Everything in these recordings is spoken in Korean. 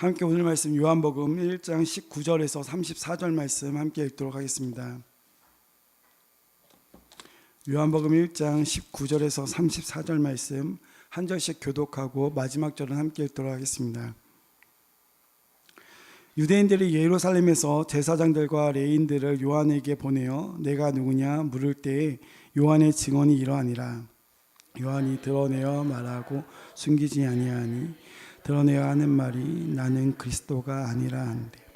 함께 오늘 말씀 요한복음 1장 19절에서 34절 말씀 함께 읽도록 하겠습니다. 요한복음 1장 19절에서 34절 말씀 한 절씩 교독하고 마지막 절은 함께 읽도록 하겠습니다. 유대인들이 예루살렘에서 제사장들과 레인들을 요한에게 보내어 내가 누구냐 물을 때에 요한의 증언이 이러하니라 요한이 드러내어 말하고 숨기지 아니하니 드러내야 하는 말이 나는 그리스도가 아니라 하는데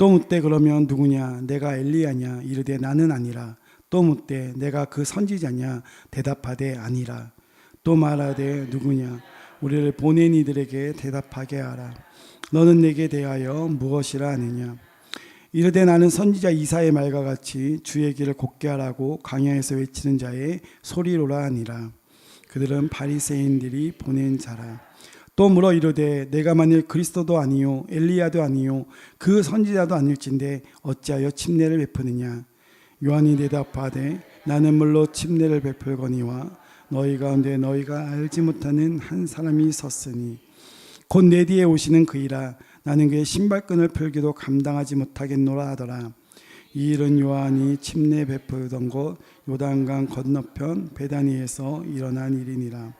또 묻되 그러면 누구냐? 내가 엘리야냐? 이르되 나는 아니라. 또 묻되 내가 그 선지자냐? 대답하되 아니라. 또 말하되 누구냐? 우리를 보낸 이들에게 대답하게 하라. 너는 내게 대하여 무엇이라 하느냐? 이르되 나는 선지자 이사의 말과 같이 주의 길을 곱게 하라고 강야에서 외치는 자의 소리로라 하니라. 그들은 바리새인들이 보낸 자라 또 물어 이르되 내가 만일 그리스도도 아니요 엘리야도 아니요 그 선지자도 아닐진데 어찌하여 침례를 베푸느냐? 요한이 대답하되 나는 물로 침례를 베풀거니와 너희 가운데 너희가 알지 못하는 한 사람이 섰으니 곧 내 뒤에 오시는 그이라 나는 그의 신발끈을 풀기도 감당하지 못하겠노라 하더라. 이 일은 요한이 침례 베풀던 곳 요단강 건너편 베다니에서 일어난 일이니라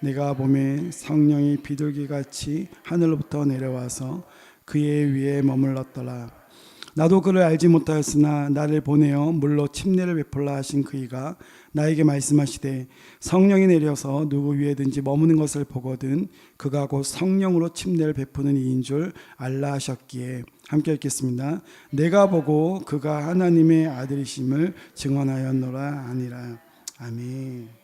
내가 봄에 성령이 비둘기같이 하늘로부터 내려와서 그의 위에 머물렀더라 나도 그를 알지 못하였으나 나를 보내어 물로 침례를 베풀라 하신 그이가 나에게 말씀하시되 성령이 내려서 누구 위에든지 머무는 것을 보거든 그가 곧 성령으로 침례를 베푸는 이인 줄 알라 하셨기에 함께 읽겠습니다. 내가 보고 그가 하나님의 아들이심을 증언하였노라 아니라 아멘.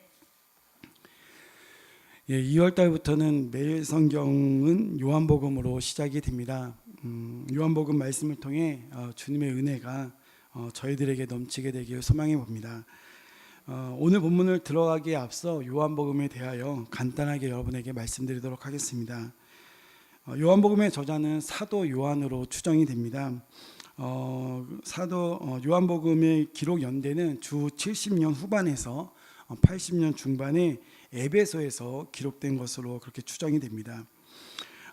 예, 2월 달부터는 매일 성경은 요한복음으로 시작이 됩니다. 음, 요한복음 말씀을 통해 어, 주님의 은혜가 어, 저희들에게 넘치게 되길 소망해 봅니다. 어, 오늘 본문을 들어가기에 앞서 요한복음에 대하여 간단하게 여러분에게 말씀드리도록 하겠습니다. 어, 요한복음의 저자는 사도 요한으로 추정이 됩니다. 어, 사도 어, 요한복음의 기록 연대는 주 70년 후반에서 어, 80년 중반에 에베소에서 기록된 것으로 그렇게 추정이 됩니다.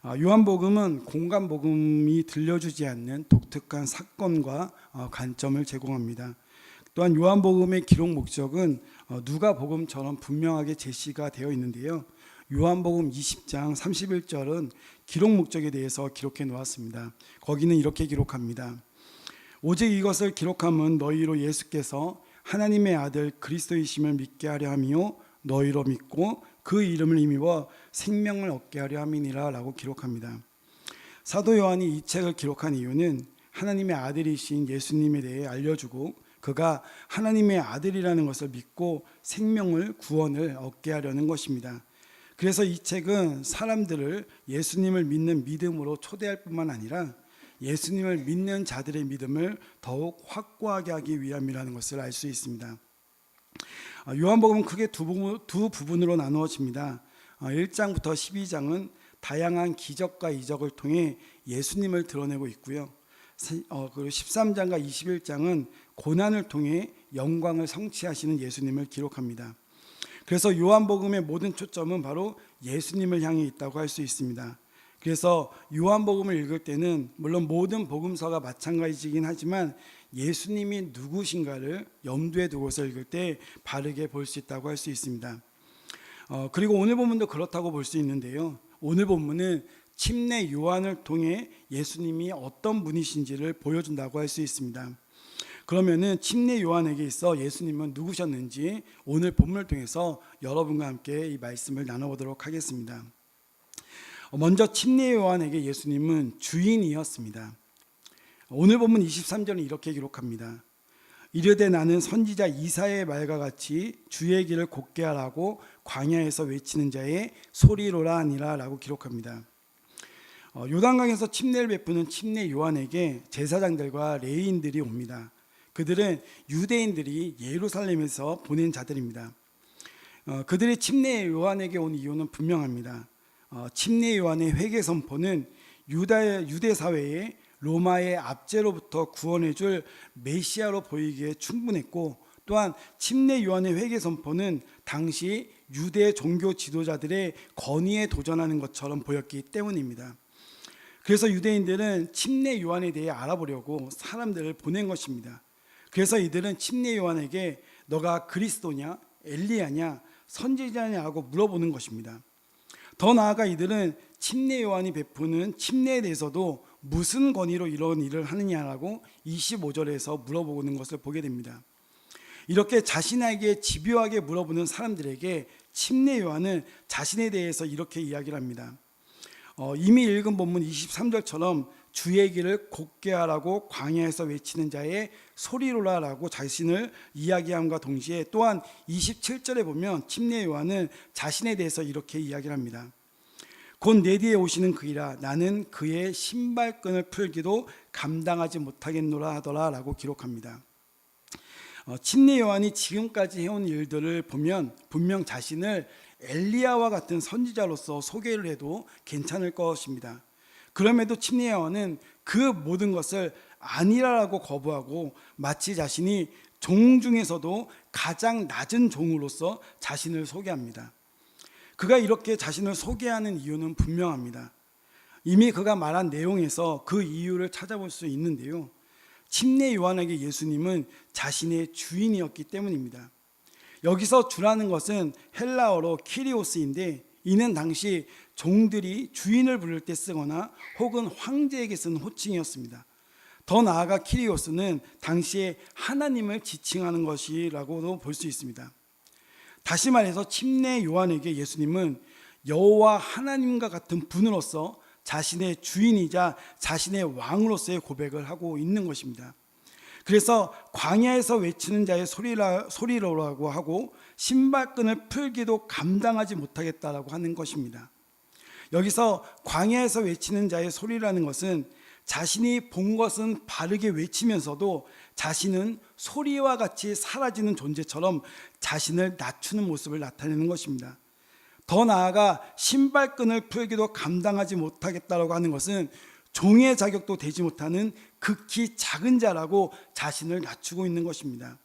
아, 요한복음은 공간복음이 들려주지 않는 독특한 사건과 어, 관점을 제공합니다. 또한 요한복음의 기록 목적은 어, 누가복음처럼 분명하게 제시가 되어 있는데요. 요한복음 20장 31절은 기록 목적에 대해서 기록해 놓았습니다. 거기는 이렇게 기록합니다. 오직 이것을 기록함은 너희로 예수께서 하나님의 아들 그리스도이심을 믿게 하려 함이요 너희로 믿고 그 이름을 힘입어 생명을 얻게 하려 함이니라라고 기록합니다. 사도 요한이 이 책을 기록한 이유는 하나님의 아들이신 예수님에 대해 알려주고 그가 하나님의 아들이라는 것을 믿고 생명을 구원을 얻게 하려는 것입니다. 그래서 이 책은 사람들을 예수님을 믿는 믿음으로 초대할 뿐만 아니라 예수님을 믿는 자들의 믿음을 더욱 확고하게 하기 위함이라는 것을 알 수 있습니다. 아, 요한복음은 크게 두, 부분, 두 부분으로 나누어집니다. 1장부터 12장은 다양한 기적과 이적을 통해 예수님을 드러내고 있고요. 어, 그리고 13장과 21장은 고난을 통해 영광을 성취하시는 예수님을 기록합니다. 그래서 요한복음의 모든 초점은 바로 예수님을 향해 있다고 할 수 있습니다. 그래서 요한복음을 읽을 때는 물론 모든 복음서가 마찬가지이긴 하지만 예수님이 누구신가를 염두에 두고서 읽을 때 바르게 볼 수 있다고 할 수 있습니다. 어, 그리고 오늘 본문도 그렇다고 볼 수 있는데요. 오늘 본문은 침례 요한을 통해 예수님이 어떤 분이신지를 보여준다고 할 수 있습니다. 그러면은 침례 요한에게 있어 예수님은 누구셨는지 오늘 본문을 통해서 여러분과 함께 이 말씀을 나눠보도록 하겠습니다. 먼저 침례 요한에게 예수님은 주인이었습니다. 오늘 본문 23절은 이렇게 기록합니다. 이르되 나는 선지자 이사의 말과 같이 주의 길을 곱게 하라고 광야에서 외치는 자의 소리로라 아니라라고 기록합니다. 어, 요단강에서 침례를 베푸는 침례 요한에게 제사장들과 레위인들이 옵니다. 그들은 유대인들이 예루살렘에서 보낸 자들입니다. 어, 그들이 침례 요한에게 온 이유는 분명합니다. 어, 침례 요한의 회개 선포는 유다 유대 사회에 로마의 압제로부터 구원해줄 메시아로 보이기에 충분했고 또한 침례 요한의 회개 선포는 당시 유대 종교 지도자들의 권위에 도전하는 것처럼 보였기 때문입니다. 그래서 유대인들은 침례 요한에 대해 알아보려고 사람들을 보낸 것입니다. 그래서 이들은 침례 요한에게 너가 그리스도냐 엘리야냐 선지자냐고 물어보는 것입니다. 더 나아가 이들은 침례 요한이 베푸는 침례에 대해서도 무슨 권위로 이런 일을 하느냐라고 25절에서 물어보는 것을 보게 됩니다. 이렇게 자신에게 집요하게 물어보는 사람들에게 침례 요한은 자신에 대해서 이렇게 이야기를 합니다. 어, 이미 읽은 본문 23절처럼 주의 길을 곱게 하라고 광야에서 외치는 자의 소리로라라고 자신을 이야기함과 동시에 또한 27절에 보면 침례 요한은 자신에 대해서 이렇게 이야기를 합니다. 곧내 뒤에 오시는 그이라 나는 그의 신발끈을 풀기도 감당하지 못하겠노라 하더라라고 기록합니다. 어, 침례 요한이 지금까지 해온 일들을 보면 분명 자신을 엘리야와 같은 선지자로서 소개를 해도 괜찮을 것입니다. 그럼에도 침례 요한은 그 모든 것을 아니라라고 거부하고 마치 자신이 종 중에서도 가장 낮은 종으로서 자신을 소개합니다. 그가 이렇게 자신을 소개하는 이유는 분명합니다. 이미 그가 말한 내용에서 그 이유를 찾아볼 수 있는데요. 침례 요한에게 예수님은 자신의 주인이었기 때문입니다. 여기서 주라는 것은 헬라어로 키리오스인데 이는 당시 종들이 주인을 부를 때 쓰거나 혹은 황제에게 쓰는 호칭이었습니다. 더 나아가 키리오스는 당시에 하나님을 지칭하는 것이라고도 볼 수 있습니다. 다시 말해서 침례 요한에게 예수님은 여호와 하나님과 같은 분으로서 자신의 주인이자 자신의 왕으로서의 고백을 하고 있는 것입니다. 그래서 광야에서 외치는 자의 소리라, 소리로라고 하고 신발끈을 풀기도 감당하지 못하겠다라고 하는 것입니다. 여기서 광야에서 외치는 자의 소리라는 것은 자신이 본 것은 바르게 외치면서도 자신은 소리와 같이 사라지는 존재처럼 자신을 낮추는 모습을 나타내는 것입니다. 더 나아가 신발끈을 풀기도 감당하지 못하겠다라고 하는 것은 종의 자격도 되지 못하는 극히 작은 자라고 자신을 낮추고 있는 것입니다.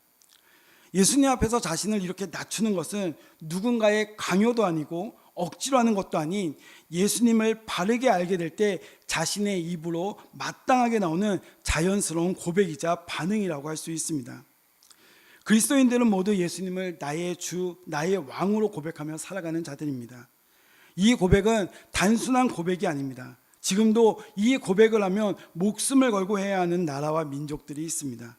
예수님 앞에서 자신을 이렇게 낮추는 것은 누군가의 강요도 아니고 억지로 하는 것도 아닌 예수님을 바르게 알게 될 때 자신의 입으로 마땅하게 나오는 자연스러운 고백이자 반응이라고 할 수 있습니다. 그리스도인들은 모두 예수님을 나의 주, 나의 왕으로 고백하며 살아가는 자들입니다. 이 고백은 단순한 고백이 아닙니다. 지금도 이 고백을 하면 목숨을 걸고 해야 하는 나라와 민족들이 있습니다.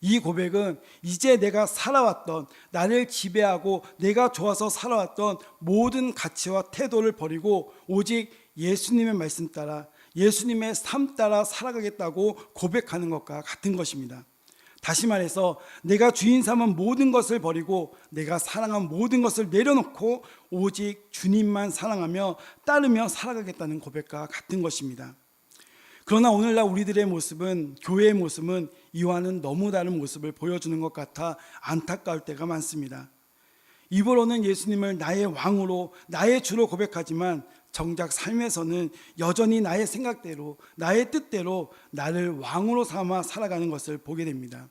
이 고백은 이제 내가 살아왔던 나를 지배하고 내가 좋아서 살아왔던 모든 가치와 태도를 버리고 오직 예수님의 말씀 따라 예수님의 삶 따라 살아가겠다고 고백하는 것과 같은 것입니다. 다시 말해서 내가 주인 삼은 모든 것을 버리고 내가 사랑한 모든 것을 내려놓고 오직 주님만 사랑하며 따르며 살아가겠다는 고백과 같은 것입니다. 그러나 오늘날 우리들의 모습은 교회의 모습은 이와는 너무 다른 모습을 보여주는 것 같아 안타까울 때가 많습니다. 입으로는 예수님을 나의 왕으로 나의 주로 고백하지만 정작 삶에서는 여전히 나의 생각대로 나의 뜻대로 나를 왕으로 삼아 살아가는 것을 보게 됩니다.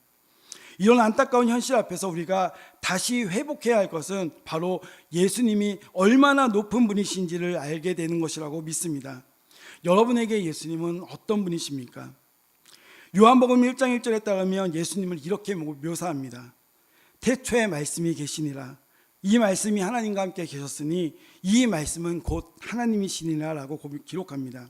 이런 안타까운 현실 앞에서 우리가 다시 회복해야 할 것은 바로 예수님이 얼마나 높은 분이신지를 알게 되는 것이라고 믿습니다. 여러분에게 예수님은 어떤 분이십니까? 요한복음 1장 1절에 따르면 예수님을 이렇게 묘사합니다. 태초에 말씀이 계시니라. 이 말씀이 하나님과 함께 계셨으니 이 말씀은 곧 하나님이시니라라고 기록합니다.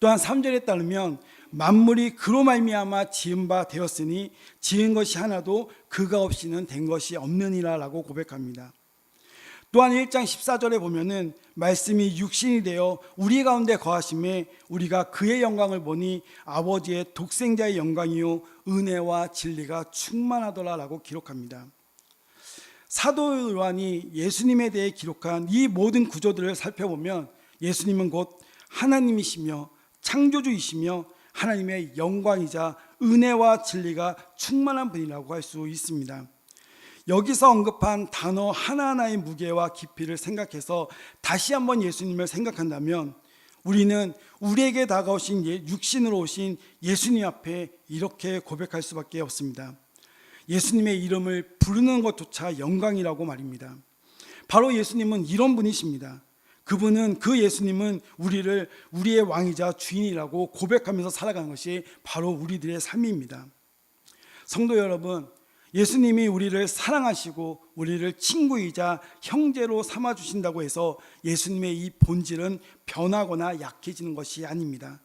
또한 3절에 따르면 만물이 그로 말미암아 지은 바 되었으니 지은 것이 하나도 그가 없이는 된 것이 없느니라라고 고백합니다. 또한 1장 14절에 보면은 말씀이 육신이 되어 우리 가운데 거하심에 우리가 그의 영광을 보니 아버지의 독생자의 영광이요 은혜와 진리가 충만하더라라고 기록합니다. 사도 요한이 예수님에 대해 기록한 이 모든 구조들을 살펴보면 예수님은 곧 하나님이시며 창조주이시며 하나님의 영광이자 은혜와 진리가 충만한 분이라고 할 수 있습니다. 여기서 언급한 단어 하나하나의 무게와 깊이를 생각해서 다시 한번 예수님을 생각한다면 우리는 우리에게 다가오신 예- 육신으로 오신 예수님 앞에 이렇게 고백할 수밖에 없습니다. 예수님의 이름을 부르는 것조차 영광이라고 말입니다. 바로 예수님은 이런 분이십니다. 그분은 그 예수님은 우리를 우리의 왕이자 주인이라고 고백하면서 살아가는 것이 바로 우리들의 삶입니다. 성도 여러분, 예수님이 우리를 사랑하시고 우리를 친구이자 형제로 삼아 주신다고 해서 예수님의 이 본질은 변하거나 약해지는 것이 아닙니다.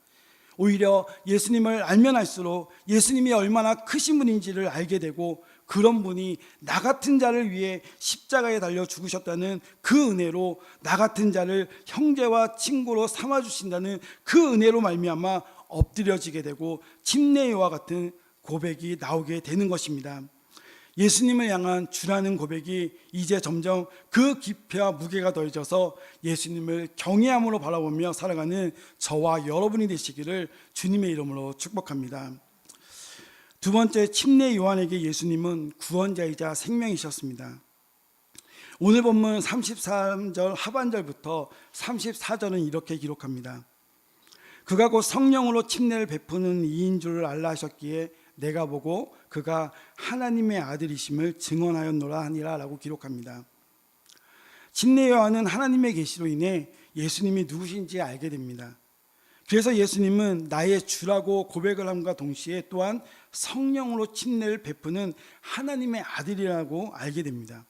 오히려 예수님을 알면 알수록 예수님이 얼마나 크신 분인지를 알게 되고 그런 분이 나 같은 자를 위해 십자가에 달려 죽으셨다는 그 은혜로 나 같은 자를 형제와 친구로 삼아 주신다는 그 은혜로 말미암아 엎드려지게 되고 침례와 같은 고백이 나오게 되는 것입니다. 예수님을 향한 주라는 고백이 이제 점점 그 깊이와 무게가 더해져서 예수님을 경외함으로 바라보며 살아가는 저와 여러분이 되시기를 주님의 이름으로 축복합니다. 두 번째 침례 요한에게 예수님은 구원자이자 생명이셨습니다. 오늘 본문 33절 하반절부터 34절은 이렇게 기록합니다. 그가 곧 성령으로 침례를 베푸는 이인 줄을 알라 하셨기에 내가 보고 그가 하나님의 아들이심을 증언하였노라 하니라라고 기록합니다. 침례 요한은 하나님의 계시로 인해 예수님이 누구신지 알게 됩니다. 그래서 예수님은 나의 주라고 고백을 함과 동시에 또한 성령으로 침례를 베푸는 하나님의 아들이라고 알게 됩니다.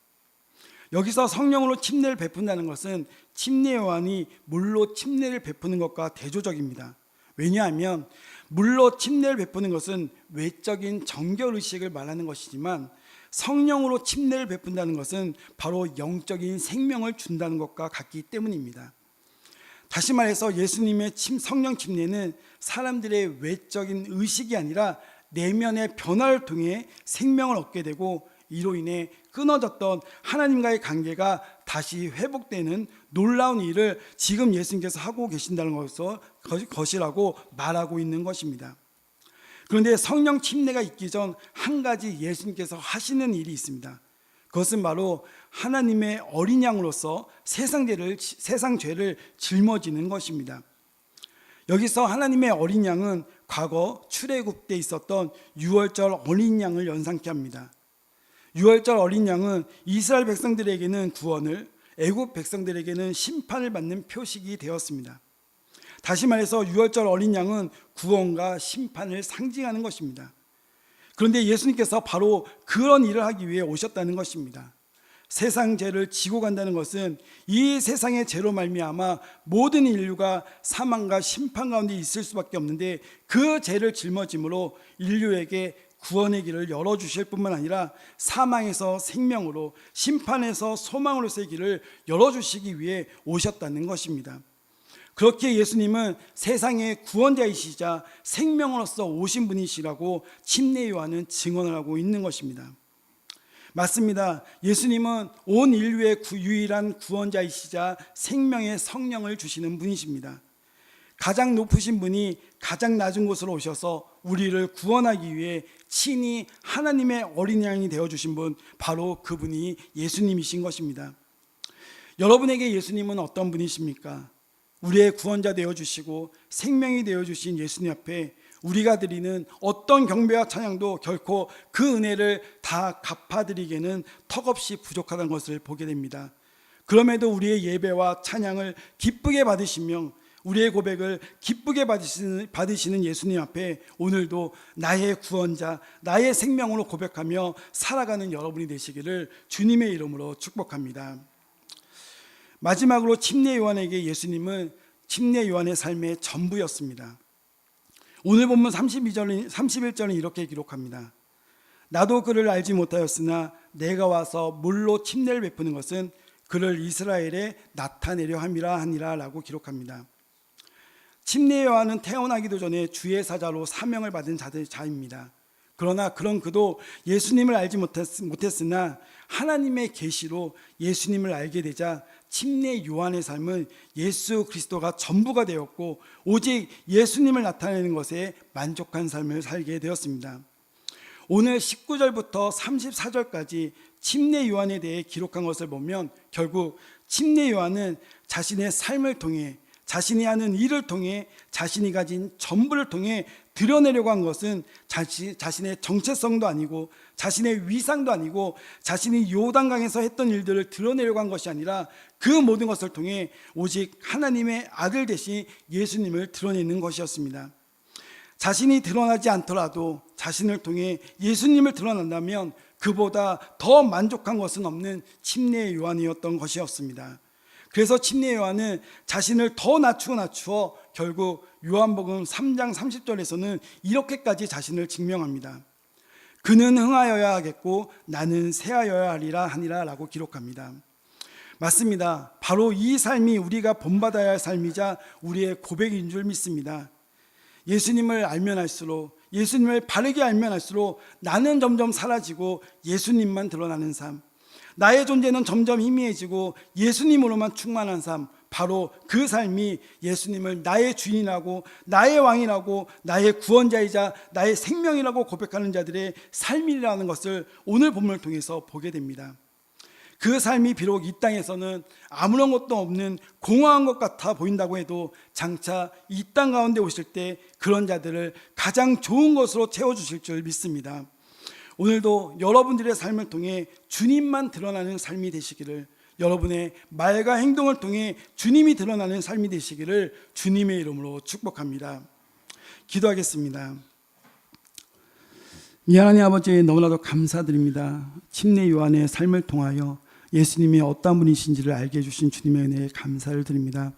여기서 성령으로 침례를 베푼다는 것은 침례 요한이 물로 침례를 베푸는 것과 대조적입니다. 왜냐하면 물로 침례를 베푸는 것은 외적인 정결 의식을 말하는 것이지만 성령으로 침례를 베푼다는 것은 바로 영적인 생명을 준다는 것과 같기 때문입니다. 다시 말해서 예수님의 침, 성령 침례는 사람들의 외적인 의식이 아니라 내면의 변화를 통해 생명을 얻게 되고 이로 인해 끊어졌던 하나님과의 관계가 다시 회복되는 놀라운 일을 지금 예수님께서 하고 계신다는 것을 것이라고 말하고 있는 것입니다. 그런데 성령 침례가 있기 전 한 가지 예수님께서 하시는 일이 있습니다. 그것은 바로 하나님의 어린 양으로서 세상 죄를 세상 죄를 짊어지는 것입니다. 여기서 하나님의 어린 양은 과거 출애굽 때 있었던 유월절 어린 양을 연상케 합니다. 유월절 어린 양은 이스라엘 백성들에게는 구원을 애굽 백성들에게는 심판을 받는 표식이 되었습니다. 다시 말해서 유월절 어린 양은 구원과 심판을 상징하는 것입니다. 그런데 예수님께서 바로 그런 일을 하기 위해 오셨다는 것입니다. 세상 죄를 지고 간다는 것은 이 세상의 죄로 말미암아 모든 인류가 사망과 심판 가운데 있을 수밖에 없는데 그 죄를 짊어짐으로 인류에게 구원의 길을 열어 주실 뿐만 아니라 사망에서 생명으로 심판에서 소망으로서의 길을 열어 주시기 위해 오셨다는 것입니다. 그렇게 예수님은 세상의 구원자이시자 생명으로서 오신 분이시라고 침례 요한은 증언을 하고 있는 것입니다. 맞습니다. 예수님은 온 인류의 구- 유일한 구원자이시자 생명의 성령을 주시는 분이십니다. 가장 높으신 분이 가장 낮은 곳으로 오셔서 우리를 구원하기 위해 친히 하나님의 어린 양이 되어 주신 분 바로 그분이 예수님이신 것입니다. 여러분에게 예수님은 어떤 분이십니까? 우리의 구원자 되어 주시고 생명이 되어 주신 예수님 앞에 우리가 드리는 어떤 경배와 찬양도 결코 그 은혜를 다 갚아드리기에는 턱없이 부족하다는 것을 보게 됩니다. 그럼에도 우리의 예배와 찬양을 기쁘게 받으시며 우리의 고백을 기쁘게 받으시는, 받으시는 예수님 앞에 오늘도 나의 구원자, 나의 생명으로 고백하며 살아가는 여러분이 되시기를 주님의 이름으로 축복합니다. 마지막으로 침례 요한에게 예수님은 침례 요한의 삶의 전부였습니다. 오늘 본문 32절 31절은 이렇게 기록합니다. 나도 그를 알지 못하였으나 내가 와서 물로 침례를 베푸는 것은 그를 이스라엘에 나타내려 함이라 하니라라고 기록합니다. 침례 요한은 태어나기도 전에 주의 사자로 사명을 받은 자입니다. 그러나 그런 그도 예수님을 알지 못했, 못했 으나 하나님의 계시로 예수님을 알게 되자 침례 요한의 삶은 예수 그리스도가 전부가 되었고 오직 예수님을 나타내는 것에 만족한 삶을 살게 되었습니다. 오늘 19절부터 34절까지 침례 요한에 대해 기록한 것을 보면 결국 침례 요한은 자신의 삶을 통해 자신이 하는 일을 통해 자신이 가진 전부를 통해 드러내려고 한 것은 자신, 자신의 정체성도 아니고 자신의 위상도 아니고 자신이 요단강에서 했던 일들을 드러내려고 한 것이 아니라 그 모든 것을 통해 오직 하나님의 아들 대신 예수님을 드러내는 것이었습니다. 자신이 드러나지 않더라도 자신을 통해 예수님을 드러난다면 그보다 더 만족한 것은 없는 침례 요한이었던 것이었습니다. 그래서 침례 요한은 자신을 더 낮추어 낮추어 결국 요한복음 3장 30절에서는 이렇게까지 자신을 증명합니다. 그는 흥하여야 하겠고 나는 새하여야 하리라 하니라라고 기록합니다. 맞습니다. 바로 이 삶이 우리가 본받아야 할 삶이자 우리의 고백인 줄 믿습니다. 예수님을 알면 할수록 예수님을 바르게 알면 할수록 나는 점점 사라지고 예수님만 드러나는 삶. 나의 존재는 점점 희미해지고 예수님으로만 충만한 삶. 바로 그 삶이 예수님을 나의 주인이라고 나의 왕이라고 나의 구원자이자 나의 생명이라고 고백하는 자들의 삶이라는 것을 오늘 본문을 통해서 보게 됩니다. 그 삶이 비록 이 땅에서는 아무런 것도 없는 공허한 것 같아 보인다고 해도 장차 이 땅 가운데 오실 때 그런 자들을 가장 좋은 것으로 채워주실 줄 믿습니다. 오늘도 여러분들의 삶을 통해 주님만 드러나는 삶이 되시기를 여러분의 말과 행동을 통해 주님이 드러나는 삶이 되시기를 주님의 이름으로 축복합니다. 기도하겠습니다. 미안하니 아버지 너무나도 감사드립니다. 침례 요한의 삶을 통하여 예수님이 어떤 분이신지를 알게 해주신 주님의 은혜에 감사를 드립니다.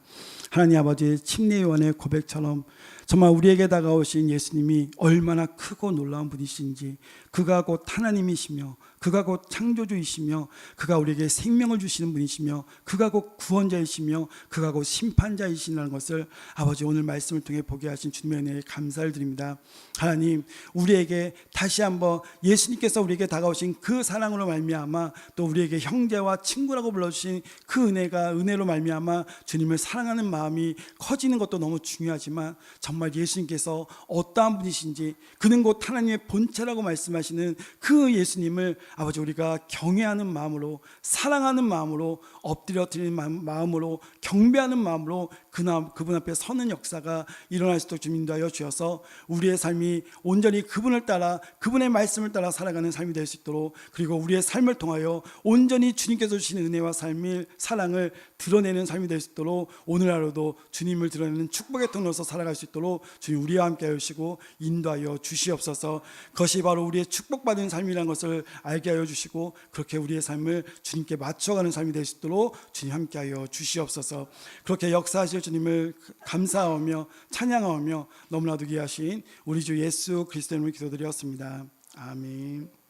하나님 아버지 침례 요한의 고백처럼 정말 우리에게 다가오신 예수님이 얼마나 크고 놀라운 분이신지 그가 곧 하나님이시며 그가 곧 창조주이시며 그가 우리에게 생명을 주시는 분이시며 그가 곧 구원자이시며 그가 곧 심판자이시라는 것을 아버지 오늘 말씀을 통해 보게 하신 주님의 은혜에 감사를 드립니다. 하나님 우리에게 다시 한번 예수님께서 우리에게 다가오신 그 사랑으로 말미암아 또 우리에게 형제와 친구라고 불러주신 그 은혜가 은혜로 말미암아 주님을 사랑하는 마음이 커지는 것도 너무 중요하지만 정말 예수님께서 어떠한 분이신지 그는 곧 하나님의 본체라고 말씀하시는 그 예수님을 아버지 우리가 경외하는 마음으로 사랑하는 마음으로 엎드려 드리는 마음- 마음으로 경배하는 마음으로 그분 앞에 서는 역사가 일어날 수 있도록 주님 인도하여 주셔서 우리의 삶이 온전히 그분을 따라 그분의 말씀을 따라 살아가는 삶이 될 수 있도록 그리고 우리의 삶을 통하여 온전히 주님께서 주시는 은혜와 삶을 사랑을 드러내는 삶이 될 수 있도록 오늘 하루도 주님을 드러내는 축복의 통로서 살아갈 수 있도록 주님 우리와 함께 하시고 인도하여 주시옵소서. 그것이 바로 우리의 축복받은 삶이라는 것을 알게 하여 주시고 그렇게 우리의 삶을 주님께 맞춰가는 삶이 될 수 있도록 주님 함께 하여 주시옵소서. 그렇게 역사하실 주님을 감사하며 찬양하며 너무나도 귀하신 우리 주 예수 이름으로 기도드렸습니다. 아멘